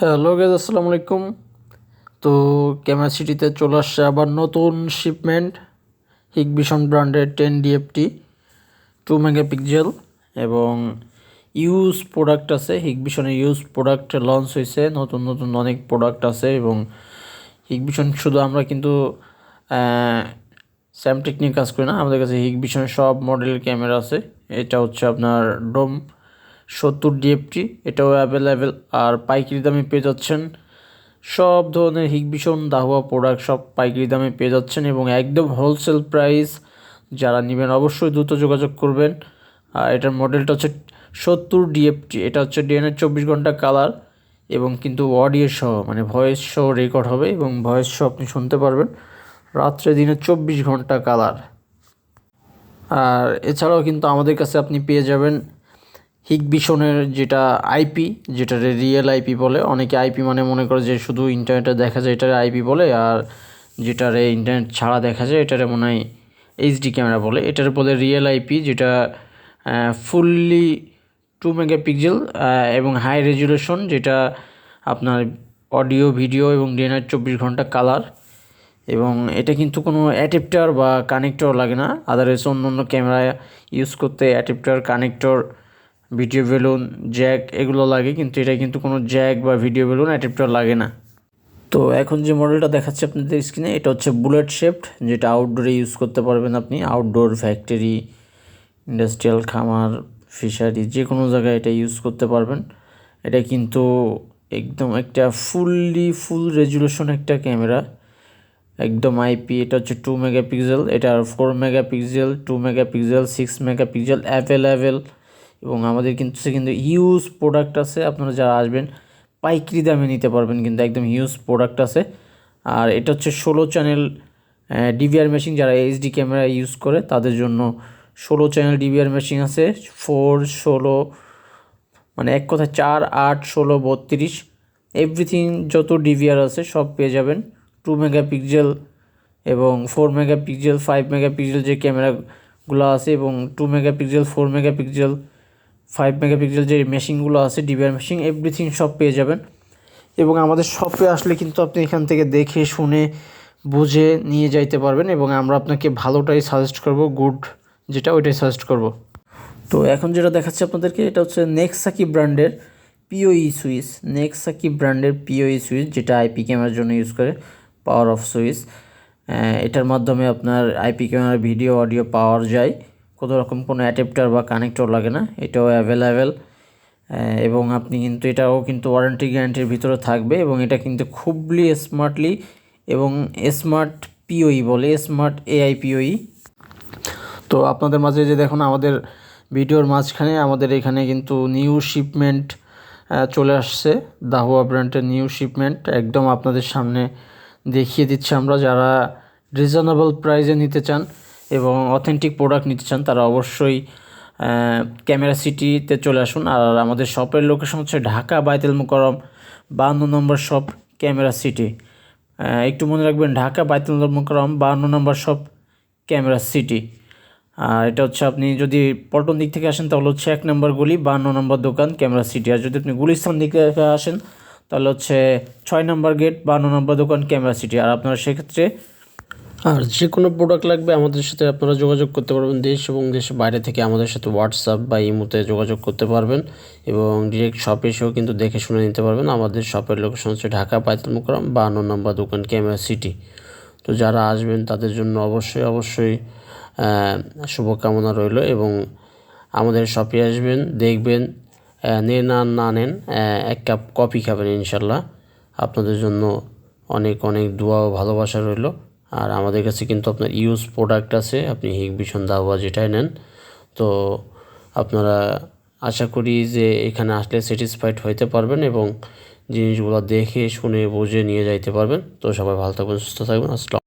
Hello gauge আসসালামু আলাইকুম। তো ক্যামেরা সিটিতে চলে আসছে আবার নতুন শিপমেন্ট হিগভিশন ব্র্যান্ডের টেন ডিএফটি টু মেগাপিক্সেল এবং ইউজ প্রোডাক্ট আছে হিগভিশনের ইউজ প্রোডাক্ট লঞ্চ হয়েছে, নতুন নতুন অনেক প্রোডাক্ট আছে, এবং হিগভিশন শুধু আমরা কিন্তু স্যাম টেকনিক কাজ করি না, আমাদের কাছে হিগভিশনের সব মডেলের ক্যামেরা আছে, এটা হচ্ছে আপনার ডোম সত্তর ডিএফটি এটাও অ্যাভেলেবেল আর পাইকারি দামে পেয়ে যাচ্ছেন সব ধরনের হিগভিশন দাহুয়া প্রোডাক্ট সব পাইকারি দামে পেয়ে যাচ্ছেন এবং একদম হোলসেল প্রাইস যারা নেবেন অবশ্যই দ্রুত যোগাযোগ করবেন। আর এটার মডেলটা হচ্ছে সত্তর ডিএফটি এটা হচ্ছে ডিএনএ চব্বিশ ঘণ্টা কালার এবং কিন্তু অডিও সহ মানে ভয়েস সহ রেকর্ড হবে এবং ভয়েস সহ আপনি শুনতে পারবেন। রাত্রে দিনে চব্বিশ ঘণ্টা কালার আর এছাড়াও কিন্তু আমাদের কাছে আপনি পেয়ে যাবেন হিগবিশনের যেটা আইপি, যেটা রিয়েল আইপি বলে, অনেকে আইপি মানে মনে করে যে শুধু ইন্টারনেটে দেখা যায়, এটারে আইপি বলে, আর যেটারে ইন্টারনেট ছাড়া দেখা যায়, এটারে মনে হয় এইচডি ক্যামেরা বলে। এটার বলে রিয়েল আইপি, যেটা ফুললি টু মেগাপিক্সেল এবং হাই রেজুলেশন যেটা আপনার অডিও ভিডিও এবং ডিএনআর চব্বিশ ঘণ্টা কালার এবং এটা কিন্তু কোনো অ্যাডাপ্টার বা কানেক্টর লাগে না। আদারওয়াইজ অন্য অন্য ক্যামেরা ইউজ করতে adapter connector video balun jack এগুলো লাগে, কিন্তু এটা কিন্তু কোনো জ্যাক বা ভিডিও বেলুন অ্যাডাপ্টার লাগে না। তো এখন যে মডেলটা দেখাচ্ছে আপনাদের স্ক্রিনে এটা হচ্ছে বুলেট শেপড যেটা আউটডোরে ইউজ করতে পারবেন আপনি। আউটডোর ফ্যাক্টরি ইন্ডাস্ট্রিয়াল খামার ফিশারি যে কোনো জায়গায় এটা ইউজ করতে পারবেন। এটা কিন্তু একদম একটা ফুললি ফুল রেজুলেশন একটা ক্যামেরা একদম আইপি এটা হচ্ছে টু মেগাপিক্সেল এটা four megapixel two megapixel six megapixel available এবং আমাদের কিন্তু সে কিন্তু হিউজ প্রোডাক্ট আছে। আপনারা যারা আসবেন, পাইকারি দামে নিতে পারবেন কিন্তু একদম হিউজ প্রোডাক্ট আছে। আর এটা হচ্ছে ষোলো চ্যানেল ডিভিআর মেশিন যারা এইচডি ক্যামেরা ইউজ করে, তাদের জন্য ষোলো চ্যানেল ডিভিআর মেশিন আছে। ফোর ষোলো মানে এক কথা চার, আট, ষোলো, বত্রিশ এভরিথিং যত ডিভিআর আছে সব পেয়ে যাবেন। টু মেগাপিক্সেল এবং ফোর মেগাপিক্সেল ফাইভ মেগাপিক্সেল যে ক্যামেরাগুলো আছে এবং two megapixel four megapixel five megapixel যে মেশিনগুলো আছে ডিবিআর মেশিন এভরিথিং সব পেয়ে যাবেন। এবং আমাদের শপে আসলে কিন্তু আপনি এখান থেকে দেখে, শুনে, বুঝে নিয়ে যাইতে পারবেন এবং আমরা আপনাকে ভালোটাই সাজেস্ট করব গুড যেটা ওইটাই সাজেস্ট করব। তো এখন যেটা দেখাচ্ছে আপনাদেরকে, এটা হচ্ছে নেক্সাকি ব্র্যান্ডের পিওই সুইচ নেক্সাকি ব্র্যান্ডের পিওই সুইচ যেটা আইপি ক্যামেরার জন্য ইউজ করে পাওয়ার অফ সুইচ এটার মাধ্যমে আপনার আইপি ক্যামেরার ভিডিও অডিও পাওয়ার যায়। কোনো রকম কোনো অ্যাডাপ্টার বা কানেক্টর লাগে না, এটাও অ্যাভেলেবেল এবং আপনি কিন্তু এটাও কিন্তু ওয়ারেন্টি গ্যারান্টির ভিতরে থাকবে এবং এটা কিন্তু খুবই স্মার্টলি এবং স্মার্ট পিওই বলে স্মার্ট এআই পিওই তো আপনাদের মাঝে যে দেখুন, আমাদের ভিডিওর মাঝখানে আমাদের এখানে কিন্তু নিউ শিপমেন্ট চলে আসছে দাহুয়া ব্র্যান্ডের নিউ শিপমেন্ট একদম আপনাদের সামনে দেখিয়ে দিচ্ছি আমরা, যারা রিজনেবল প্রাইজে নিতে চান। এবং অথেন্টিক প্রোডাক্ট নিতে চান, তারা অবশ্যই ক্যামেরা সিটিতে চলে আসুন। আর আমাদের শপের লোকেশন হচ্ছে ঢাকা বাইতেল মুকরম বান্ন নম্বর শপ ক্যামেরা সিটি একটু মনে রাখবেন, ঢাকা বাইতুল মুকরম বান্ন নম্বর শপ ক্যামেরা সিটি আর এটা হচ্ছে আপনি যদি পল্টন দিক থেকে আসেন, তাহলে হচ্ছে এক নম্বর গুলি বান্ন নম্বর দোকান ক্যামেরা সিটি আর যদি আপনি গুলিস্তান দিক থেকে আসেন, তাহলে হচ্ছে ছয় নম্বর গেট বান্ন নম্বর দোকান ক্যামেরা সিটি আর আপনারা সেক্ষেত্রে আর যে কোনো প্রোডাক্ট লাগবে আমাদের সাথে আপনারা যোগাযোগ করতে পারবেন দেশ এবং দেশের বাইরে থেকে আমাদের সাথে হোয়াটসঅ্যাপ বা ইমোতে যোগাযোগ করতে পারবেন এবং ডিরেক্ট শপে এসেও কিন্তু দেখে শুনে নিতে পারবেন। আমাদের শপের লোকেশন হচ্ছে ঢাকা পাইতুল মুকরম বা নম্বর দোকান, ক্যামেরা সিটি। তো যারা আসবেন তাদের জন্য অবশ্যই অবশ্যই শুভকামনা রইল এবং আমাদের শপে আসবেন, দেখবেন নেন আর না নেন এক কাপ কফি খাবেন ইনশাল্লাহ। আপনাদের জন্য অনেক অনেক দোয়া ও ভালোবাসা রইল। আর আমাদের কাছে কিন্তু আপনার ইউজ প্রোডাক্ট আছে, আপনি হিগ ভীষণ দাওয়া যেটাই নেন। তো আপনারা আশা করি যে এখানে আসলে স্যাটিসফাইড হইতে পারবেন এবং জিনিসগুলো দেখে, শুনে, বুঝে নিয়ে যাইতে পারবেন। তো সবাই ভালো থাকবেন, সুস্থ থাকবেন। আসসালাম